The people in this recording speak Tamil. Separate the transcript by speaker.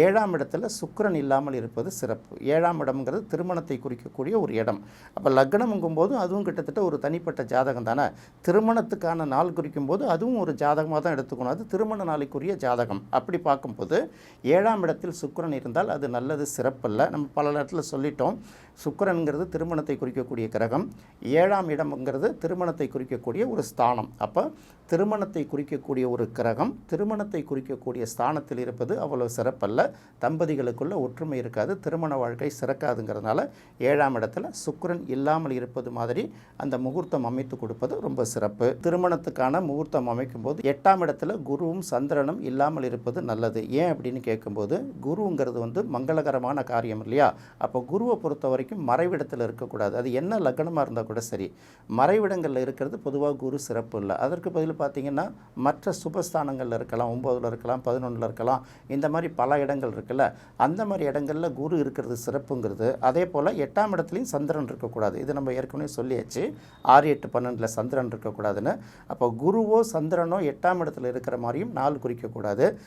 Speaker 1: ஏழாம் இடத்துல சுக்கரன் இல்லாமல் இருப்பது சிறப்பு. ஏழாம் இடம்ங்கிறது திருமணத்தை குறிக்கக்கூடிய ஒரு இடம். அப்போ லக்னம்ங்கும் போது அதுவும் கிட்டத்தட்ட ஒரு தனிப்பட்ட ஜாதகம் தானே? திருமணத்துக்கான நாள் குறிக்கும் போது அதுவும் ஒரு ஜாதகமாக தான் எடுத்துக்கணும். அது திருமண நாளைக்குரிய ஜாதகம். அப்படி பார்க்கும்போது ஏழாம் இடத்தில் சுக்கரன் இருந்தால் அது நல்லது சிறப்பல்ல. நம்ம பல இடத்துல சொல்லிட்டோம். சுக்கிரன்கிறது திருமணத்தை குறிக்கக்கூடிய கிரகம் ஏழாம் இடம்ங்கிறது திருமணத்தை குறிக்கக்கூடிய ஒரு ஸ்தானம். அப்போ திருமணத்தை குறிக்கக்கூடிய ஒரு கிரகம் திருமணத்தை குறிக்கக்கூடிய ஸ்தானத்தில் இருப்பது அவ்வளவு சிறப்பல்ல. தம்பதிகளுக்குள்ள ஒற்றுமை இருக்காது திருமண வாழ்க்கை சிறக்காதுங்கிறதுனால ஏழாம் இடத்துல சுக்கரன் இல்லாமல் இருப்பது மாதிரி அந்த முகூர்த்தம் அமைத்து கொடுப்பது ரொம்ப சிறப்பு. திருமணத்துக்கான முகூர்த்தம் அமைக்கும் போது எட்டாம் இடத்துல குருவும் சந்திரனும் இல்லாமல் இருப்பது நல்லது. ஏன் அப்படின்னு கேட்கும்போது குருங்கிறது வந்து மங்களகரமான காரியம் இல்லையா? அப்போ குருவை பொறுத்தவரை வரைக்கும் மறைவிடத்தில் இருக்கக்கூடாது. அது என்ன லக்னமாக இருந்தால் கூட சரி. மறைவிடங்களில் இருக்கிறது பொதுவாக குரு சிறப்பு இல்லை. அதற்கு பதில் பார்த்தீங்கன்னா மற்ற சுபஸ்தானங்களில் இருக்கலாம் ஒம்போதில் இருக்கலாம் பதினொன்றில் இருக்கலாம் இந்த மாதிரி பல இடங்கள் இருக்குல்ல. அந்த மாதிரி இடங்களில் குரு இருக்கிறது சிறப்புங்கிறது. அதே போல் எட்டாம் இடத்துலையும் சந்திரன் இருக்கக்கூடாது. இது நம்ம ஏற்கனவே சொல்லியாச்சு. ஆறு எட்டு பன்னெண்டில் சந்திரன் இருக்கக்கூடாதுன்னு. அப்போ குருவோ சந்திரனோ எட்டாம் இடத்துல இருக்கிற மாதிரியும் நாள் குறிக்கக்கூடாது.